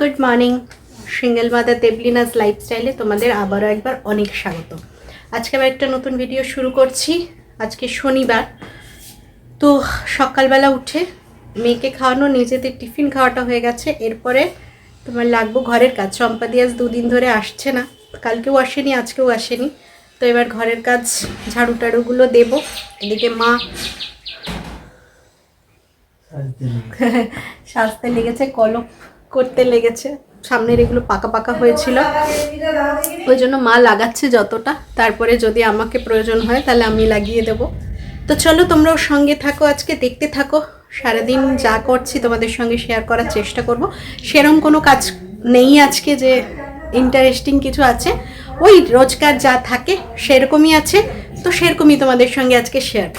Good morning single mother Deblina's লাইফস্টাইলে তোমাদের আবারও একবার অনেক স্বাগত। আজকে আবার একটা নতুন ভিডিও শুরু করছি। আজকে শনিবার। তো সকালবেলা উঠে মেয়েকে খাওয়ানো নিজেদের টিফিন খাওয়াটা হয়ে গেছে। এরপরে তোমার লাগবো ঘরের কাজ। চম্পা দিয়াজ দুদিন ধরে আসছে না। কালকেও আসেনি আজকেও আসেনি। তো এবার ঘরের কাজ ঝাড়ু টাড়ুগুলো দেবো। এদিকে মা সাজতে লেগেছে। কলপ করতে লেগেছে। সামনের এগুলো পাকা পাকা হয়েছিল। ওই জন্য মা লাগাচ্ছে যতটা। তারপরে যদি আমাকে প্রয়োজন হয় তাহলে আমি লাগিয়ে দেব। তো চলো তোমরাও সঙ্গে থাকো আজকে, দেখতে থাকো। সারাদিন যা করছি তোমাদের সঙ্গে শেয়ার করার চেষ্টা করব। সেরম কোনো কাজ নেই আজকে যে ইন্টারেস্টিং কিছু আছে। ওই রোজকার যা থাকে সেরকমই আছে। তো সেরকমই তোমাদের সঙ্গে আজকে শেয়ার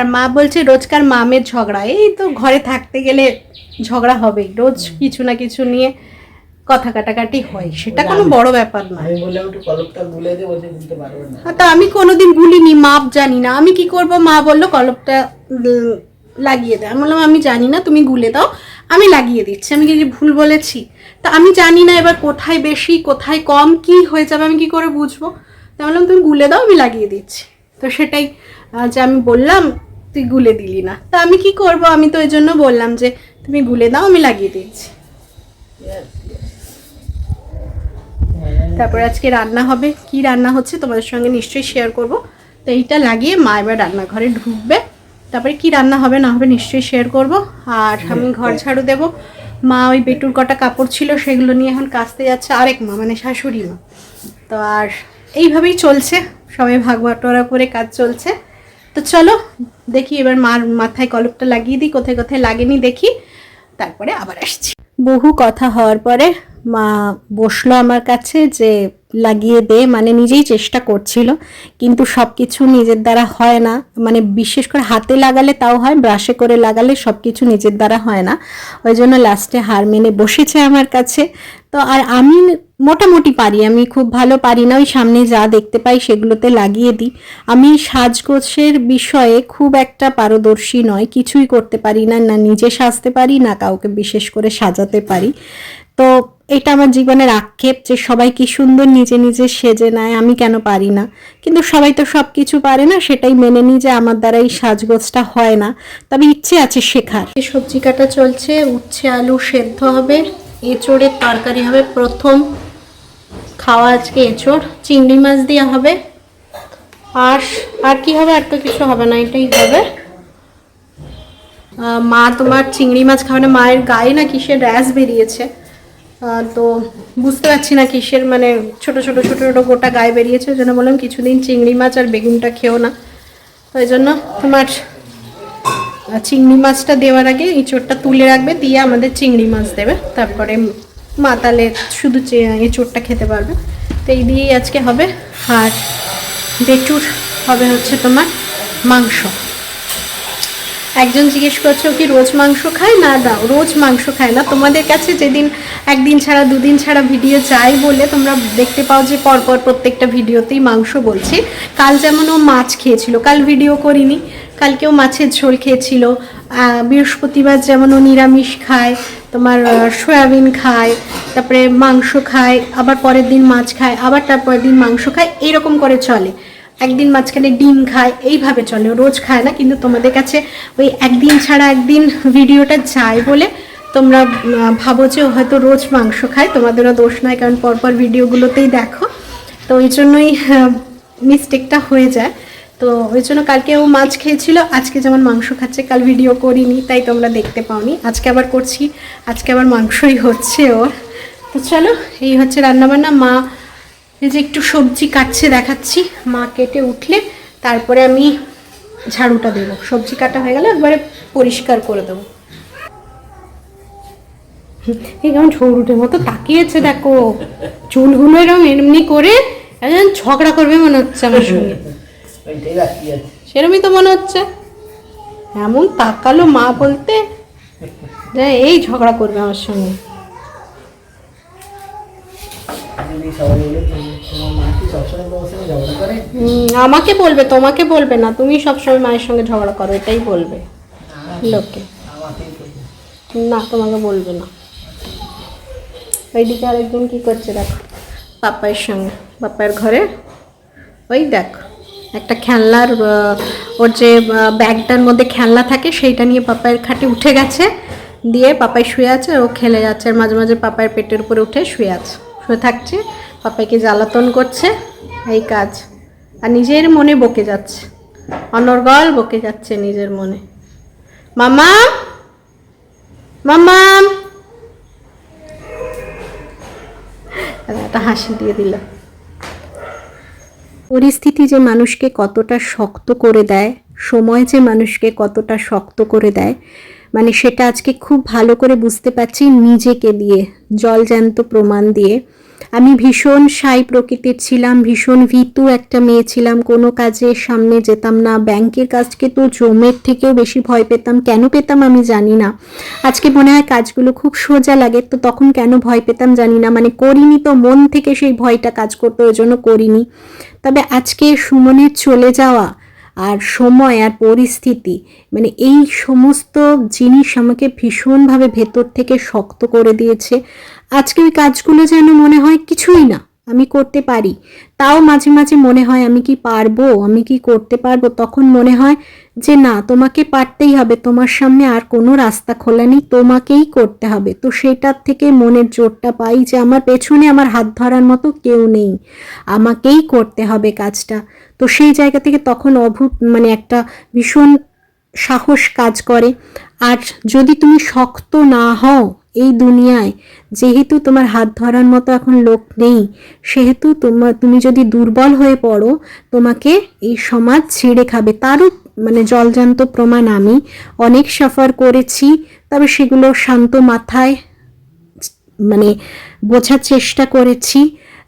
আর মা বলছে রোজকার মামের ঝগড়া। এই তো ঘরে থাকতে গেলে ঝগড়া হবেই। রোজ কিছু না কিছু নিয়ে কথা কাটাকাটি হয়। সেটা কোনো বড় ব্যাপার না। না। তা আমি কোনোদিন ভুলিনি মাপ জানি না। আমি কি করব? মা বলল কলপটা লাগিয়ে দে। আমি বললাম আমি জানি না তুমি গুলে দাও। আমি লাগিয়ে দিচ্ছি। আমি কি ভুল বলেছি? তা আমি জানি না এবার কোথায় বেশি কোথায় কম কি হয়ে যাবে আমি কি করে বুঝব? তা বললাম তুমি গুলে দাও আমি লাগিয়ে দিচ্ছি। তো সেটাই যে আমি বললাম তুই গুলে দিলি না। তা আমি কি করব? আমি তো ওই জন্য বললাম যে, তুমি গুলে দাও, আমি লাগিয়ে দিচ্ছি। তারপর আজকে রান্না হবে। কি রান্না হচ্ছে তোমাদের সঙ্গে নিশ্চয়ই শেয়ার করব। তো এইটা লাগিয়ে মা এবার রান্নাঘরে ঢুকবে। তারপরে কি রান্না হবে না হবে নিশ্চয়ই শেয়ার করব। আর আমি ঘর ঝাড়ু দেব। মা ওই বেটুর কটা কাপড় ছিল সেগুলো নিয়ে এখন কাচতে যাচ্ছে। আরেক মা মানে শাশুড়ি মা। তো আর এইভাবেই চলছে। সবাই ভাগ করে কাজ চলছে। তো চলো, দেখি এবার মার মাথায় কলপটা লাগিয়ে দিই, কোথায় কোথায় লাগেনি দেখি। তারপরে আবার আসছি। বহু কথা হওয়ার পরে মা বসল আমার কাছে যে লাগিয়ে দে মানে নিজেই চেষ্টা করছিল, কিন্তু সব কিছু নিজের দ্বারা হয় না। মানে বিশেষ করে হাতে লাগালে তাও হয়, ব্রাশে করে লাগালে সব কিছু নিজের দ্বারা হয় না। ওই জন্য লাস্টে হার মেনে বসেছে আমার কাছে। তো আর আমি মোটামুটি পারি, আমি খুব ভালো পারি না, ওই সামনে যা দেখতে পাই সেগুলোতে লাগিয়ে দিই। আমি সাজগোছের বিষয়ে খুব একটা পারদর্শী নয়, কিছুই করতে পারি না না নিজে সাজতে পারি, না কাউকে বিশেষ করে সাজাতে পারি। তো এটা আমার জীবনের আক্ষেপ যে সবাই কি সুন্দর নিজে নিজে সেজে নেয়, আমি কেন পারি না? কিন্তু সবাই তো সব কিছু পারে না, সেটাই মেনে নিই যে আমার দ্বারা এই সাজগোজটা হয় না। তবে ইচ্ছে আছে শেখার। সবজি কাটা চলছে, উচ্ছে, আলু সেদ্ধ হবে, এঁচড়ের তরকারি হবে, প্রথম খাওয়া আজকে এঁচড়, চিংড়ি মাছ দিয়ে হবে আর আর কি হবে? আর তো কিছু হবে না, এটাই হবে। মা তোমার চিংড়ি মাছ খাওয়ানো মায়ের গায়ে না কিসের র্যাশ বেরিয়েছে? তো বুঝতে পারছি না কিসের মানে ছোট ছোট ছোট ছোট গোটা গায়ে বেরিয়েছে, ওই জন্য বললাম কিছুদিন চিংড়ি মাছ আর বেগুনটা খেও না। ওই জন্য তোমার চিংড়ি মাছটা দেওয়ার আগে এঁচোড়টা তুলে রাখবে, দিয়ে আমাদের চিংড়ি মাছ দেবে। তারপরে মাতালে শুধু এঁচোড়টা খেতে পারবে। তো এই দিয়েই আজকে হবে। আর বেটুর হবে হচ্ছে তোমার মাংস। একজন জিজ্ঞেস করছে কি রোজ মাংস খায়? না না, রোজ মাংস খায় না। তোমাদের কাছে যেদিন, একদিন ছাড়া, দুদিন ছাড়া ভিডিও চাই বলে তোমরা দেখতে পাও যে পরপর প্রত্যেকটা ভিডিওতেই মাংস বলছি। কাল যেমন ও মাছ খেয়েছিল, কাল ভিডিও করিনি। কালকেও মাছের ঝোল খেয়েছিল। বৃহস্পতিবার যেমন ও নিরামিষ খায়, তোমার সয়াবিন খায়, তারপরে মাংস খায়, আবার পরের দিন মাছ খায়, আবার তারপরের দিন মাংস খায়, এরকম করে চলে। একদিন মাঝখানে ডিম খায়, এইভাবে চলে রোজ খায় না, কিন্তু তোমাদের কাছে ওই একদিন ছাড়া একদিন ভিডিওটা যায় বলে তোমরা ভাবো যে হয়তো রোজ মাংস খায়, তোমাদেরও দোষ নয়, কারণ পরপর ভিডিওগুলোতেই দেখো। তো ওই জন্যই মিস্টেকটা হয়ে যায়। তো ওই জন্য কালকে ও মাছ খেয়েছিল, আজকে যেমন মাংস খাচ্ছে, কাল ভিডিও করিনি, তাই তোমরা দেখতে পাওনি। আজকে আবার করছি, আজকে আবার মাংসই হচ্ছে ওর। তো চলো, এই হচ্ছে রান্নাবান্না, মা এই যে একটু সবজি কাটছে দেখাচ্ছি। মা কেটে উঠলে তারপরে আমি ঝাড়ুটা দেবো। সবজি কাটা হয়ে গেলে একবারে পরিষ্কার করে দেবো। এই কেমন ঝৌরুটের মতো তাকিয়েছে দেখো। চুলগুলো এরকম এমনি করে একজন ঝগড়া করবে মনে হচ্ছে আমার সঙ্গে। সেরমই তো মনে হচ্ছে। এমন তাকালো মা বলতে, যে এই ঝগড়া করবে আমার সঙ্গে যদি সবাই বলে "তুমি- তোমার মা কি সবসময় তোমার সঙ্গে ঝগড়া করে উম, আমাকে বলবে, তোমাকে বলবে না। তুমি সবসময় মায়ের সঙ্গে ঝগড়া করো, এটাই বলবে। লোকে না, তোমাকে বলবে না। ওইদিকে আরেকজন কি করছে, দেখো। পাপ্পায়ের সঙ্গে পাপ্পায়ের ঘরে। ওই দেখো, একটা খেলনার ওর যে ব্যাগটার মধ্যে খেলনা থাকে, সেইটা নিয়ে পাপায়ের খাটে উঠে গেছে। দিয়ে পাপাই শুয়ে আছে, ও খেলে যাচ্ছে, আর মাঝে মাঝে পাপায়ের পেটের উপরে উঠে শুয়ে আছে। শুয়ে থাকছে, পাপাইকে জ্বালাতন করছে, এই কাজ। আর নিজের মনে বকে যাচ্ছে। অনর্গল বকে যাচ্ছে নিজের মনে। মামা মামা একটা হাসি দিয়ে দিল। পরিস্থিতি যে মানুষকে কতটা শক্ত করে দেয়, সময় যে মানুষকে কতটা শক্ত করে দেয় মানে সেটা আজকে খুব ভালো করে বুঝতে পারছি নিজেকে দিয়ে জলজ্যান্ত প্রমাণ দিয়ে। আমি ভীষণ সাই প্রকৃতির ছিলাম, ভীষণ ভীতু একটা মেয়ে ছিলাম, কোনো কাজে সামনে যেতাম না, ব্যাংকের কাজকে তো জমের থেকেও বেশি ভয় পেতাম, কেন পেতাম আমি জানি না। আজকে মনে হয় কাজগুলো খুব সোজা লাগে, তো তখন কেন ভয় পেতাম জানি না মানে করিনি তো, মন থেকে সেই ভয়টা কাজ করতো, ওই জন্য করিনি। তবে আজকে সুমনের চলে যাওয়া আর সময় আর পরিস্থিতি মানে এই সমস্ত জিনিস আমাকে ভীষণভাবে ভেতর থেকে শক্ত করে দিয়েছে। আজকে ওই কাজগুলো যেন মনে হয় কিছুই না, আমি করতে পারি। তাও মাঝে মাঝে মনে হয় আমি কি পারব, আমি কি করতে পারব, তখন মনে হয় যে না, তোমাকে পারতেই হবে। তোমার সামনে আর কোনো রাস্তা খোলা নেই। তোমাকেই করতে হবে। তো সেটার থেকে মনের জোরটা পাই যে আমার পেছনে আমার হাত ধরার মতো কেউ নেই। আমাকেই করতে হবে কাজটা। তো সেই জায়গা থেকে তখন অভূত মানে একটা ভীষণ সাহস কাজ করে। আর যদি তুমি শক্ত না হও এই দুনিয়ায়, যেহেতু তোমার হাত ধরার মতো এখন লোক নেই, সেহেতু তোমার তুমি যদি দুর্বল হয়ে পড়ো, তোমাকে এই সমাজ ছিঁড়ে খাবে। তারও মানে জলজান্ত প্রমাণ আমি। অনেক সাফার করেছি, তবে সেগুলো শান্ত মাথায় মানে বোঝার চেষ্টা করেছি।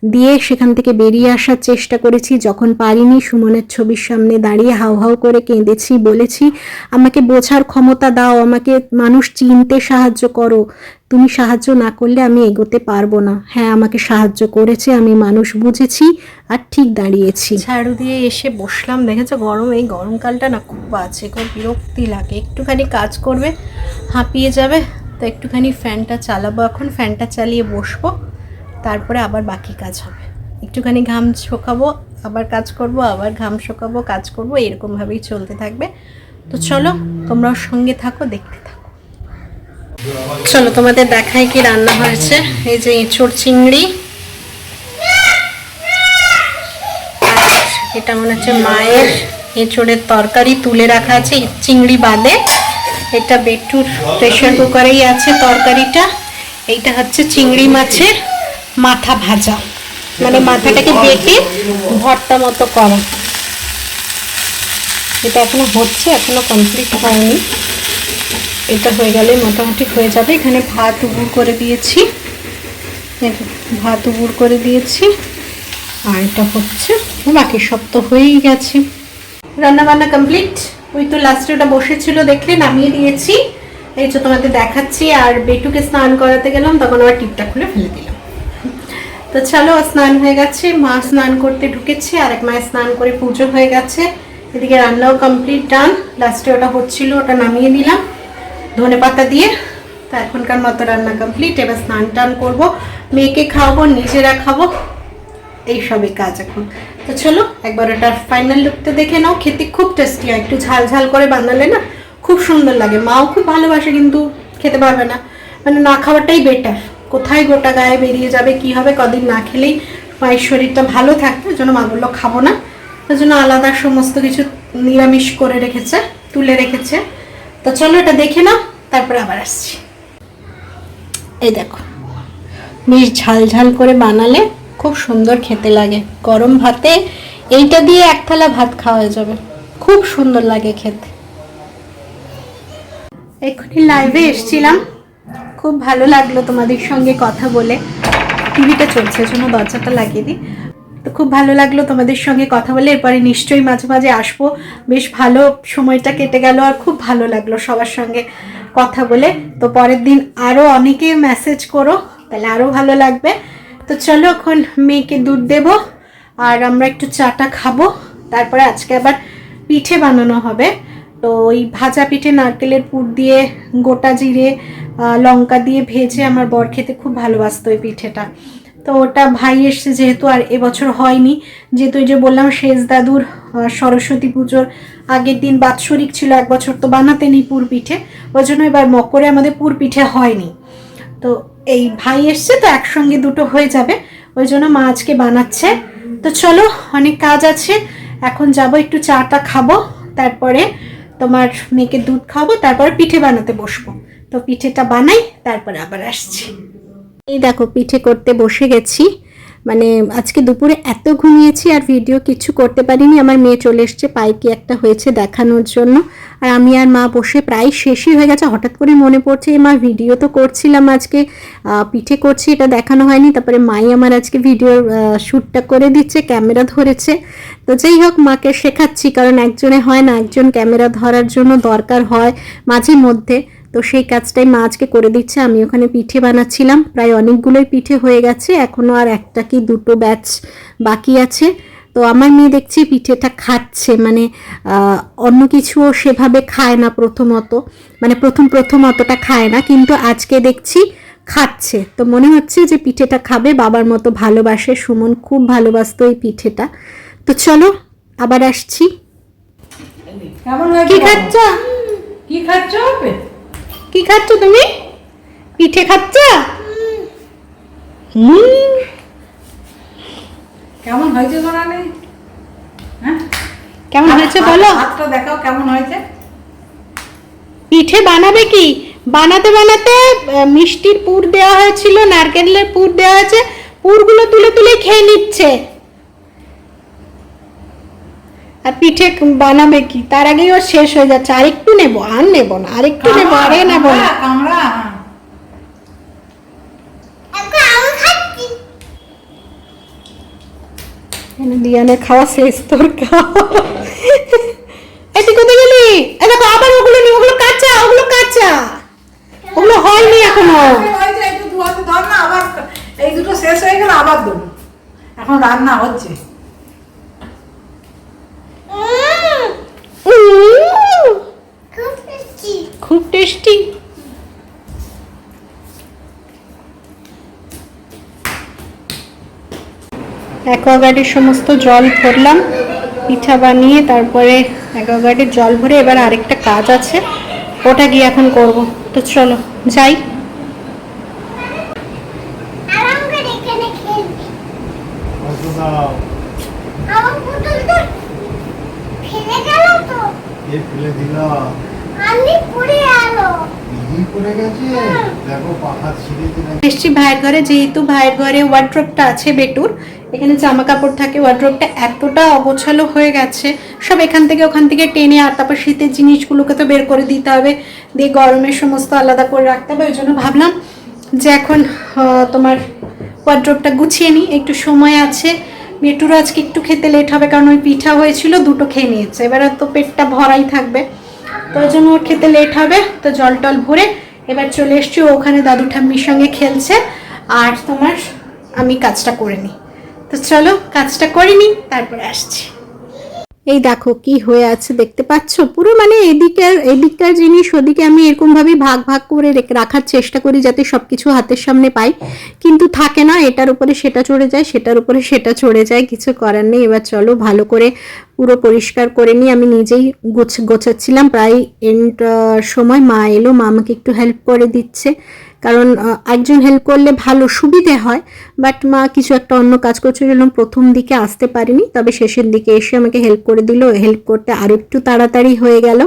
দিয়ে সেখান থেকে বেরিয়ে আসার চেষ্টা করেছি। যখন পারিনি, সুমনের ছবির সামনে দাঁড়িয়ে হাউ হাউ করে কেঁদেছি, বলেছি, আমাকে বোঝার ক্ষমতা দাও, আমাকে মানুষ চিনতে সাহায্য করো। তুমি সাহায্য না করলে আমি এগোতে পারব না। হ্যাঁ আমাকে সাহায্য করেছে, আমি মানুষ বুঝেছি আর ঠিক দাঁড়িয়েছি। ঝাড়ু দিয়ে এসে বসলাম। দেখেছ, গরম, এই গরমকালটা না খুব আছে খুব বিরক্তি লাগে। একটুখানি কাজ করবে, হাঁপিয়ে যাবে, তো একটুখানি ফ্যানটা চালাবো। এখন ফ্যানটা চালিয়ে বসবো। তারপরে আবার বাকি কাজ হবে। একটুখানি ঘাম শুকাবো, আবার কাজ করব, আবার ঘাম শুকাবো, কাজ করব, এরকমভাবেই চলতে থাকবে। তো চলো তোমরাও সঙ্গে থাকো, দেখতে থাকো। চলো, তোমাদের দেখাই কি রান্না হয়েছে। এই যে এঁচড় চিংড়ি। এটা মনে হচ্ছে মায়ের এঁচড়ের তরকারি তুলে রাখা আছে, চিংড়ি বাদে। এটা বেটুর প্রেশার কুকারেই আছে তরকারিটা। এইটা হচ্ছে চিংড়ি মাছের মাথা ভাজা। মানে মাথাটাকে বেটে ভর্তা মতো করা। এটা এখনও হচ্ছে, এখনও কমপ্লিট হয়নি। এটা হয়ে গেলে মোটামুটি হয়ে যাবে। এখানে ভাত উবুর করে দিয়েছি। ভাত উবুর করে দিয়েছি। আর এটা হচ্ছে, বাকি সব তো হয়েই গেছে। রান্না বান্না কমপ্লিট ওই তো লাস্টে ওটা বসেছিল দেখলে নামিয়ে দিয়েছি। এই তো তোমাদের দেখাচ্ছি, আর বেটুকে স্নান করাতে গেলাম, তখন আবার টিপটা খুলে ফেলে দিলাম। তো চলো, স্নান হয়ে গেছে। মা স্নান করতে ঢুকেছে আর এক মায়ের স্নান করে পুজো হয়ে গেছে। এদিকে রান্নাও কমপ্লিট ডান লাস্টে ওটা হচ্ছিল, ওটা নামিয়ে নিলাম, ধনে পাতা দিয়ে। তো এখনকার মতো রান্না কমপ্লিট এবার স্নান টান করব। মেয়েকে খাওয়াবো, নিজেরা খাব। এইসবই কাজ এখন। তো চলো, একবার ওটা ফাইনাল লুকটা দেখে নাও। খেতে খুব টেস্টি হয়, একটু ঝাল ঝাল করে বানালে না, খুব সুন্দর লাগে। মাও খুব ভালোবাসে কিন্তু খেতে পারবে না। মানে না খাওয়াটাই বেটার কোথায় গোটা গায়ে বেরিয়ে যাবে, কি হবে, কদিন না খেলেই মায়ের শরীরটা ভালো থাকবে, ওই জন্য মা বলল, খাব না। ওই জন্য আলাদা সমস্ত কিছু নিরামিষ করে রেখেছে, তুলে রেখেছে। তো চলো এটা দেখে নাও, তারপরে আবার আসছি। এই দেখো, বেশ ঝাল ঝাল করে বানালে খুব সুন্দর খেতে লাগে। গরম ভাতে এইটা দিয়ে এক থালা ভাত খাওয়া যাবে। খুব সুন্দর লাগে খেতে। এক্ষুনি লাইভে এসছিলাম। খুব ভালো লাগল তোমাদের সঙ্গে কথা বলে। টিভিটা চলছে জন্য দরজাটা লাগিয়ে দিই। তো খুব ভালো লাগল তোমাদের সঙ্গে কথা বলে, এরপরে নিশ্চয়ই মাঝে মাঝে আসব। বেশ ভালো সময়টা কেটে গেল আর খুব ভালো লাগল সবার সঙ্গে কথা বলে। তো পরের দিন আরও অনেকে মেসেজ করো, তাহলে আরও ভালো লাগবে। তো চলো এখন মেয়েকে দুধ দেব আর আমরা একটু চাটা খাব। তারপরে আজকে আবার পিঠে বানানো হবে। তো ওই ভাজা পিঠে নারকেলের পুর দিয়ে গোটা জিরে লঙ্কা দিয়ে ভেজে আমার বর খেতে খুব ভালোবাসতো ওই পিঠেটা। তো ওটা ভাই এসছে যেহেতু আর এবছর হয়নি, যেহেতু ওই যে বললাম শেষ দাদুর সরস্বতী পুজোর আগের দিন বাৎসরিক ছিল এক বছর, তো বানাতেনি পুর পিঠে, ওই জন্য এবার মকরে আমাদের পুর পিঠে হয়নি। তো এই ভাই এসছে তো একসঙ্গে দুটো হয়ে যাবে, ওই জন্য মা আজকে বানাচ্ছে। তো চলো অনেক কাজ আছে, এখন যাব একটু চাটা খাব, তারপরে তোমার মেয়েকে দুধ খাব তারপর পিঠে বানাতে বসবো। তো পিঠেটা বানাই, তারপরে আবার আসছি। এই দেখো, পিঠে করতে বসে গেছি। মানে আজকে দুপুরে এত ঘুমিয়েছি আর ভিডিও কিছু করতে পারিনি। আমার মেয়ে চলে এসছে পায়ে কি একটা হয়েছে দেখানোর জন্য। আর আমি আর মা বসে প্রায় শেষই হয়ে গেছে। হঠাৎ করে মনে পড়ছে, "এ মা ভিডিও তো করছিলাম আজকে। পিঠে করছি, এটা দেখানো হয়নি। তারপরে মাই আমার আজকে ভিডিওর শ্যুটটা করে দিচ্ছে ক্যামেরা ধরেছে। তো যাই হোক, মাকে শেখাচ্ছি, কারণ একজনে হয় না, একজন ক্যামেরা ধরার জন্য দরকার হয় মাঝে মধ্যে। তো সেই কাজটাই মা আজকে করে দিচ্ছে আমি ওখানে পিঠে বানাচ্ছিলাম প্রায় অনেকগুলোই পিঠে হয়ে গেছে এখনও আর একটা কি দুটো ব্যাচ বাকি আছে। তো আমার মেয়ে দেখছি পিঠেটা খাচ্ছে মানে অন্য কিছুও সেভাবে খায় না প্রথমত মানে প্রথম প্রথম অতটা খায় না কিন্তু আজকে দেখছি খাচ্ছে। তো মনে হচ্ছে যে পিঠেটা খাবে বাবার মতো ভালোবাসে সুমন খুব ভালোবাসতো এই পিঠেটা। তো চলো আবার আসছি। কেমন কি খাচ্ছ? কি খাচ্ছ? কি খাচ্ছ তুমি? পিঠে খাচ্ছ? হুম। কেমন হয়েছে গোনানি হ্যাঁ? কেমন হয়েছে বলো। হাতটা দেখাও কেমন হয়েছে? পিঠে বানাবে কি? বানাতে বানাতে মিষ্টির পুর দেওয়া হয়েছিল নারকেলের পুর দেওয়া হয়েছে পুরগুলো তুলে তুলে খেয়ে নিচ্ছে। আর পিঠে বানাবে কি? তার আগেই ও শেষ হয়ে যাচ্ছে। আরেকটু নেব আর নেব না আরেকটু নেব আরে নেব না। দিয়ানের খাওয়া শেষ তোর খাওয়া। এই তুই কোথায় গেলি? এ দেখো আবার ওগুলো নি ওগুলো কাঁচা ওগুলো কাঁচা। ওগুলো হয়নি এখনও। হয়েছে একটু দু ধর না আবার এই দুটো শেষ হয়ে গেলে আবার দেবো এখন রান্না হচ্ছে উম, খুব টেস্টি অ্যাকোয়াগার্ডের সমস্ত জল ভরলাম পিঠা বানিয়ে তারপরে অ্যাকোয়াগার্ডের জল ভরে এবার আরেকটা কাজ আছে ওটা গিয়ে এখন করব। তো চলো যাই। ফেলে গেল এসছি ভাইয়ের ঘরে যেহেতু ভাইয়ের ঘরে ওয়ার্ড্রপটা আছে বেটুর এখানে জামা কাপড় থাকে ওয়ার্ড্রপটা এতটা অগোছালো হয়ে গেছে। সব এখান থেকে ওখান থেকে টেনে আর তারপর শীতের জিনিসগুলোকে তো বের করে দিতে হবে। দিয়ে গরমের সমস্ত আলাদা করে রাখতে হবে ওই জন্য ভাবলাম যে এখন তোমার ওয়ার্ড্রপটা গুছিয়ে নিই। একটু সময় আছে। বেটুর আজকে একটু খেতে লেট হবে কারণ ওই পিঠা হয়েছিল দুটো খেয়ে নিয়েছে। এবারে তো পেটটা ভরাই থাকবে। তো ওই জন্য ওর খেতে লেট হবে, তো জল টল ভরে এবার চলে এসছি ওখানে দাদু ঠাম্মির সঙ্গে খেলছে, আর তোমার আমি কাজটা করে নিই। তো চলো, কাজটা করে নিই, তারপরে আসছি। এই দেখো কি হয়ে আছে, দেখতে পাচ্ছ? পুরো মানে এদিকের, এদিককার জিনিস ওদিকে আমি এরকম ভাবে ভাগ ভাগ করে রেখে- রাখার চেষ্টা করি যাতে সবকিছু হাতের সামনে পাই। কিন্তু থাকে না, এটার উপরে সেটা চড়ে যায়, সেটার উপরে সেটা চড়ে যায়, কিছু করার নেই। এবার চলো ভালো করে পুরো পরিষ্কার করে নিই। আমি নিজেই গোছ, গোছাচ্ছিলাম। প্রায় এন্ড সময় মা এলো, মা আমাকে একটু হেল্প করে দিচ্ছে। কারণ একজন হেল্প করলে ভালো সুবিধে হয় বাট মা কিছু একটা অন্য কাজ করছিল জন্য প্রথম দিকে আসতে পারিনি, তবে শেষের দিকে এসে আমাকে হেল্প করে দিল হেল্প করতে আরও একটু তাড়াতাড়ি হয়ে গেল।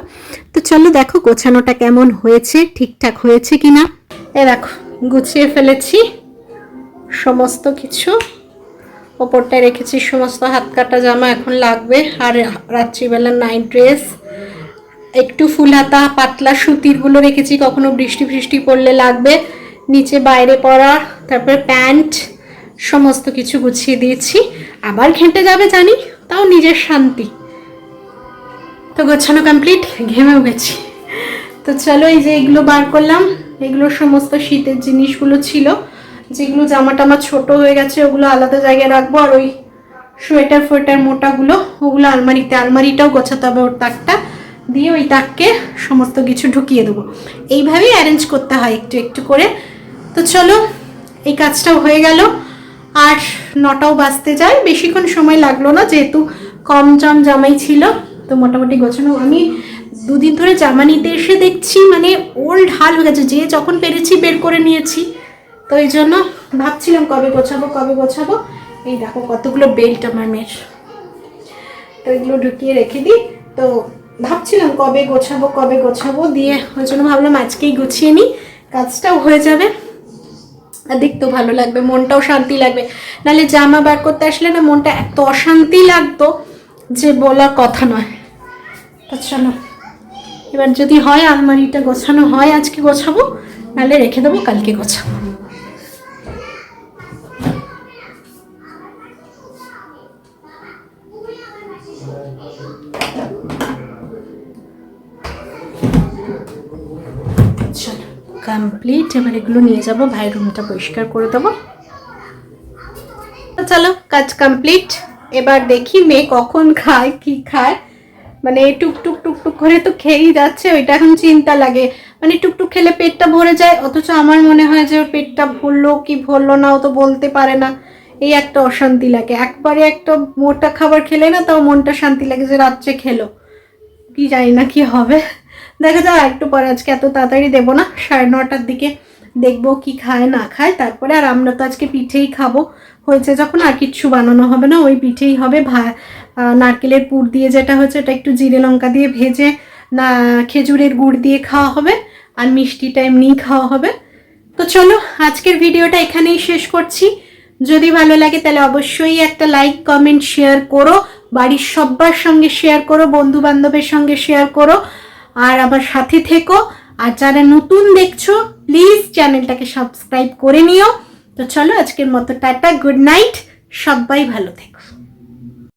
তো চলো দেখো গোছানোটা কেমন হয়েছে, ঠিকঠাক হয়েছে কি না এ দেখো, গুছিয়ে ফেলেছি সমস্ত কিছু। ওপরটায় রেখেছি সমস্ত হাত কাটা জামা এখন লাগবে, আর রাত্রিবেলা নাইট ড্রেস একটু ফুল হাতা পাতলা সুতিরগুলো রেখেছি, কখনো বৃষ্টি বৃষ্টি পড়লে লাগবে। নিচে বাইরে পরা, তারপরে প্যান্ট, সমস্ত কিছু গুছিয়ে দিয়েছি। আবার ঘেঁটে যাবে জানি, তাও নিজের শান্তি। তো গোছানো কমপ্লিট ঘেমেও গেছি তো চলো এই যে এগুলো বার করলাম, এগুলো সমস্ত শীতের জিনিসগুলো ছিল। যেগুলো জামা টামা ছোট হয়ে গেছে, ওগুলো আলাদা জায়গায় রাখব, আর ওই সোয়েটার ফোয়েটার মোটাগুলো, ওগুলো আলমারিতে, আলমারিটাও গোছাতে হবে ওর তাকটা। দিয়ে ওই তাককে সমস্ত কিছু ঢুকিয়ে দেবো। এইভাবেই অ্যারেঞ্জ করতে হয় একটু একটু করে। তো চলো, এই কাজটাও হয়ে গেল। আর নটাও বাজতে যায়। বেশিক্ষণ সময় লাগল না, যেহেতু কম জম জামাই ছিল। তো মোটামুটি গোছানো। আমি দুদিন ধরে জামা নিতে এসে দেখছি মানে ওল্ড হাল হয়ে গেছে। যে যখন পেরেছি বের করে নিয়েছি। তো এই জন্য ভাবছিলাম কবে গোছাবো কবে গোছাবো। এই দেখো কতগুলো বেল্ট আমার মেয়ের। তো এগুলো ঢুকিয়ে রেখে দিই। তো ভাবছিলাম কবে গোছাবো কবে গোছাবো, দিয়ে ওই জন্য ভাবলাম আজকেই গুছিয়ে নিই। কাজটাও হয়ে যাবে। আর দেখতেও ভালো লাগবে, মনটাও শান্তি লাগবে। নাহলে জামা বার করতে আসলে না মনটা এত অশান্তি লাগতো যে বলার কথা নয়। তো চলো, এবার যদি হয় আলমারিটা গোছানো হয়, আজকে গোছাবো, নাহলে রেখে দেবো, কালকে গোছাবো। কমপ্লিট এবার এগুলো নিয়ে যাব ভাই রুমটা পরিষ্কার করে দেবো। তো চলো, কাজ কমপ্লিট এবার দেখি মেয়ে কখন খায়, কি খায়। মানে টুকটুক টুকটুক করে তো খেয়েই যাচ্ছে, ওইটা এখন চিন্তা লাগে। মানে টুকটুক খেলে পেটটা ভরে যায়, অথচ আমার মনে হয় যে পেটটা ভরলো কি ভরলো না, ও তো বলতে পারে না। এই একটা অশান্তি লাগে। একবারে একটা মোটা খাবার খেলে না, তাও মনটা শান্তি লাগে যে রাত্রে খেলো। কি জানি না কি হবে। দেখা যাক, একটু পরে আজকে এত তাড়াতাড়ি দেবো না। সাড়ে নটার দিকে দেখব কি খায়, না খায়। তারপরে আর আমরা তো আজকে পিঠেই খাব। হয়েছে যখন আর কিচ্ছু বানানো হবে না, ওই পিঠেই হবে। ভা নারকেলের পুর দিয়ে যেটা হচ্ছে ওটা একটু জিরে লঙ্কা দিয়ে ভেজে, না, খেজুরের গুড় দিয়ে খাওয়া হবে। আর মিষ্টিটা এমনিই খাওয়া হবে। তো চলো, আজকের ভিডিওটা এখানেই শেষ করছি। যদি ভালো লাগে তাহলে অবশ্যই একটা লাইক, কমেন্ট, শেয়ার করো। বাড়ির সব্বার সঙ্গে শেয়ার করো বন্ধু বান্ধবের সঙ্গে শেয়ার করো। আর আমার সাথে থেকো। আর যারা নতুন দেখছ প্লিজ চ্যানেলটাকে সাবস্ক্রাইব করে নিও। তো চলো আজকের মতো টাটা গুড নাইট সবাই ভালো থেকো।